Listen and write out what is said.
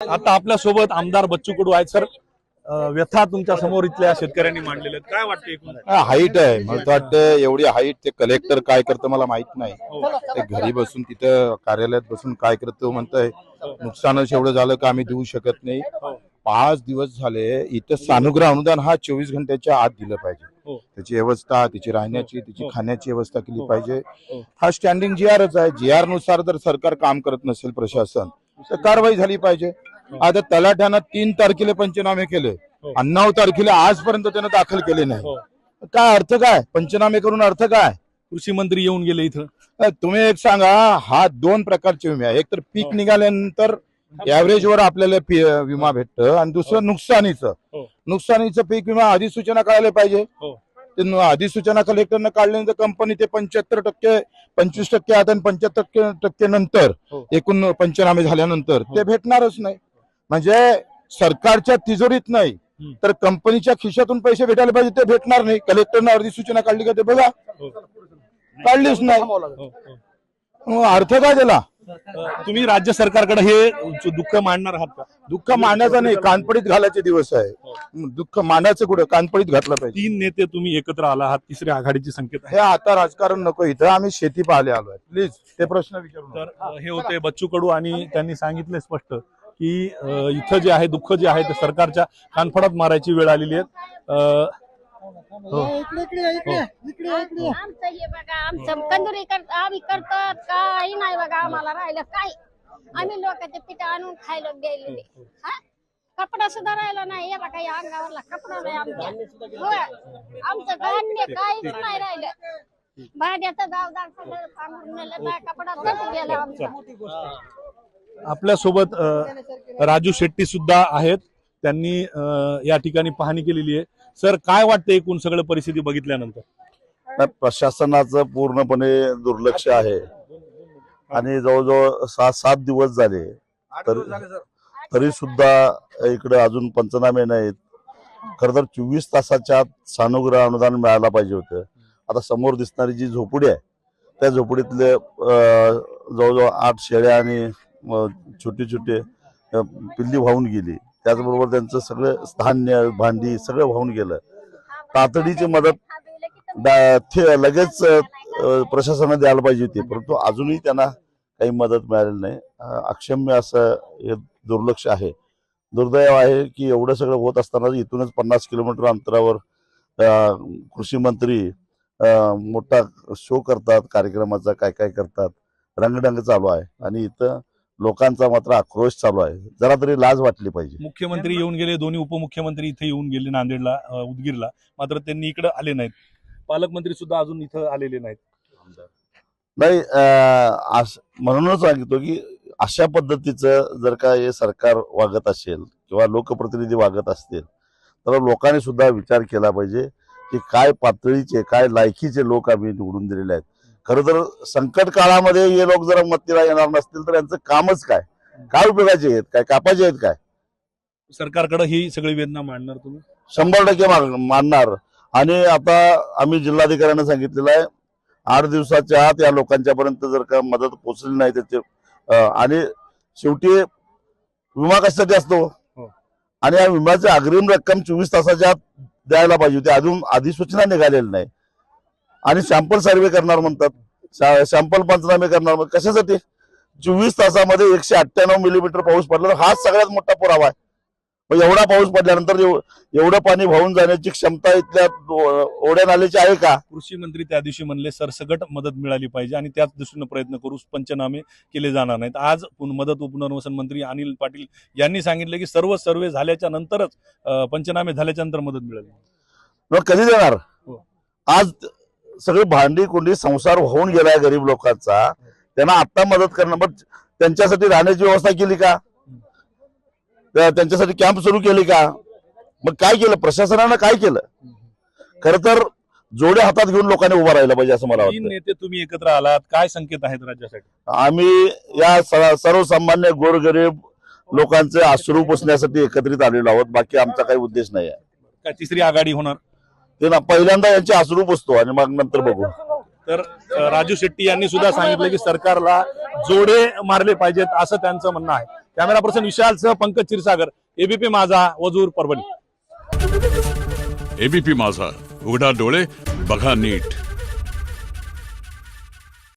आता आपल्यासोबत आमदार बच्चू कडू आहेत सर. व्यथा तुमच्यासमोर इथल्या शेतकऱ्यांनी मांडलेल्या काय वाटतं हाईट आहे. मला वाटतं एवढी हाईट ते कलेक्टर काय करतं मला माहीत नाही. ते घरी बसून तिथं कार्यालयात बसून काय करतो म्हणतंय नुकसानच एवढं झालं का आम्ही देऊ शकत नाही. पाच दिवस झाले इथं सानुग्रह अनुदान हा चोवीस घंट्याच्या आत दिलं पाहिजे. हो. त्याची व्यवस्था तिची राहण्याची तिची हो. खाण्याची व्यवस्था केली हो. पाहिजे. हो. हा स्टँडिंग जी आरच आहे. जी आरनुसार जर सरकार काम करत नसेल प्रशासन तर कारवाई झाली पाहिजे. आता तलाठ्यानं तीन तारखेला पंचनामे केले हो. आणि नऊ तारखेला आजपर्यंत त्यानं दाखल केले नाही हो. काय अर्थ काय पंचनामे करून अर्थ काय कृषी मंत्री येऊन गेले इथं तुम्ही एक सांगा हा दोन प्रकारचे विमे आहे एक तर पीक हो. निघाल्यानंतर ऍव्हरेज वर आपल्याला विमा भेटतं आणि दुसरं नुकसानीचं हो. नुकसानीचं पीक विमा अधिसूचना कळायला पाहिजे हो. ते अधिसूचना कलेक्टरनं काढल्यानंतर कंपनी ते पंच्याहत्तर टक्के पंचवीस टक्के आता पंच्याहत्तर टक्के नंतर हो. एकूण पंचनामे झाल्यानंतर हो. ते भेटणारच नाही म्हणजे सरकारच्या तिजोरीत नाही. तर कंपनीच्या खिशातून पैसे भेटायला पाहिजे ते भेटणार नाही. कलेक्टरनं अधिसूचना काढली का ते बघा. हो. काढलीच नाही. हो, हो. अर्थ काय त्याला? अं, तुम्ही राज्य सरकारकडे हे दुःख मांडणार आहात का? दुःख मानाचं नाही. कानपडीत घालायचे दिवस आहे. दुःख मानाचं कुठं? कानपडीत घातलं पाहिजे. तीन नेते तुम्ही एकत्र आला आहात तिसऱ्या आघाडीची संकेत आहे. हे आता राजकारण नको. इथं आम्ही शेती पाहिले आलोय. प्लीज ते प्रश्न विचारू नका. तर अं, हे होते बच्चू कडू आणि त्यांनी सांगितले स्पष्ट. की इथं जे आहे दुःख जे आहे ते सरकारच्या कानफडात मारायची वेळ आलेली आहे. हो. आमचं हे बघा आमचं कंदुरी करत आम्ही करतात काही नाही बघा आम्हाला राहिलं काही. आम्ही लोकांचे पीठ आणून खायला गेलेले. हा? कपडा सुद्धा राहिला नाही. हे बघा या अंगावरला कपडा नाही आमच्या. होय. आमचं धान्य काहीच नाही राहिलं. भाड्याचं गावदार सगळं नेलं नाही कपडा तट गेला आमचा? आपल्यासोबत राजू शेट्टी सुद्धा आहेत. त्यांनी या ठिकाणी पाहणी केलेली आहे. सर काय वाटतं एकूण सगळं परिस्थिती बघितल्यानंतर? प्रशासनाचं पूर्णपणे दुर्लक्ष आहे. आणि जवळजवळ सहा सात दिवस झाले. तर तरी सुद्धा इकडे अजून पंचनामे नाहीत. खर तर चोवीस तासाच्या आत सानुग्रह अनुदान मिळायला पाहिजे होतं. आता समोर दिसणारी जी झोपडी आहे त्या झोपडीतले जवळजवळ आठ शेळ्या आणि छोटे छोटे पिल्ली वाहून गेली. त्याचबरोबर त्यांचं सगळं धान्य भांडी सगळं वाहून गेलं. तातडीची मदत दा- थे- लगेच प्रशासनाने द्यायला पाहिजे होती. परंतु अजूनही त्यांना काही मदत मिळालेली नाही. अक्षम्य असं हे दुर्लक्ष आहे. दुर्दैव आहे की एवढं सगळं होत असताना इथूनच पन्नास किलोमीटर अंतरावर कृषी मंत्री मोठा शो करतात कार्यक्रमाचा काय काय करतात. रंगडंग चालू आहे. आणि इथं लोकांचा मात्र आक्रोश चालू आहे. जरा तरी लाज वाटली पाहिजे. मुख्यमंत्री येऊन गेले दोन्ही उपमुख्यमंत्री इथे येऊन गेले नांदेडला अं, उदगीरला. मात्र त्यांनी इकडे आले नाहीत. पालकमंत्री सुद्धा अजून इथं आलेले नाहीत. नाही अं, म्हणूनच सांगतो की अशा पद्धतीचं जर का हे सरकार वागत असेल किंवा लोकप्रतिनिधी वागत असतील तर लोकांनी सुद्धा विचार केला पाहिजे की काय पातळीचे काय लायकीचे लोक आम्ही निवडून दिलेले आहेत. खरं तर संकट काळामध्ये हे लोक जर मत्तीला येणार नसतील तर यांचं कामच काय? काय उपयोगाचे आहेत? काय कापाचे आहेत काय? सरकारकडे ही सगळी वेदना मांडणार तुम्ही? शंभर टक्के मानणार आणि आता आम्ही जिल्हाधिकाऱ्यांना सांगितलेलं आहे आठ दिवसाच्या आत या लोकांच्या पर्यंत जर का मदत पोहोचली नाही त्याचे आणि शेवटी विमा कशासाठी असतो? हो. आणि या विम्याची अग्रिम रक्कम चोवीस तासाच्या आत द्यायला पाहिजे होती. अजून अधिसूचना निघालेली नाही. आणि सॅम्पल सर्वे करणार म्हणतात. सॅम्पल पंचनामे करणार म्हणतात. कशासाठी? चोवीस तासामध्ये एकशे अठ्ठ्याण्णव मिलीमीटर पाऊस पडला तर हाच सगळ्यात मोठा पुरावा आहे. मग एवढा पाऊस पडल्यानंतर एव- एवढं पाणी वाहून जाण्याची क्षमता इथल्या ओढ्या नाल्याची आहे का? कृषी मंत्री त्या दिवशी म्हणले सरसकट मदत मिळाली पाहिजे आणि त्याच दृष्टीनं प्रयत्न करू पंचनामे केले जाणार नाहीत. आज पुन- मदत व पुनर्वसन मंत्री अनिल पाटील यांनी सांगितले की सर्व सर्वे झाल्याच्या नंतरच पंचनामे झाल्याच्यानंतर मदत मिळेल. मग कधी देणार? हो. आज सगळी भांडी कुंडी संसार वाहून गेलाय गरीब लोकांचा. त्यांना आता मदत करणं पण त्यांच्यासाठी राहण्याची व्यवस्था केली का? त्या- त्यांच्यासाठी कॅम्प सुरू केली का? मग काय केलं? प्रशासनानं काय केलं? खर तर जोडे हातात घेऊन लोकांनी उभा राहिला पाहिजे असं मला वाटतं. नेते तुम्ही एकत्र आलात. काय संकेत आहेत राज्यासाठी? आम्ही या सर्वसामान्य गोरगरीब लोकांचे अश्रू पुसण्यासाठी एकत्रित आलेलो आहोत. बाकी आमचा काही उद्देश नाही आहे. तिसरी आघाडी होणार? ते ना पहिल्यांदा यांचे अश्रू पुसतो आणि मग नंतर बघू. तर राजू शेट्टी यांनी सुद्धा सांगितलं की सरकारला जोडे मारले पाहिजेत असं त्यांचं म्हणणं आहे. कॅमेरा पर्सन विशालसह पंकज क्षीरसागर एबीपी माझा वजूर परभणी. एबीपी माझा उघडा डोळे बघा नीट.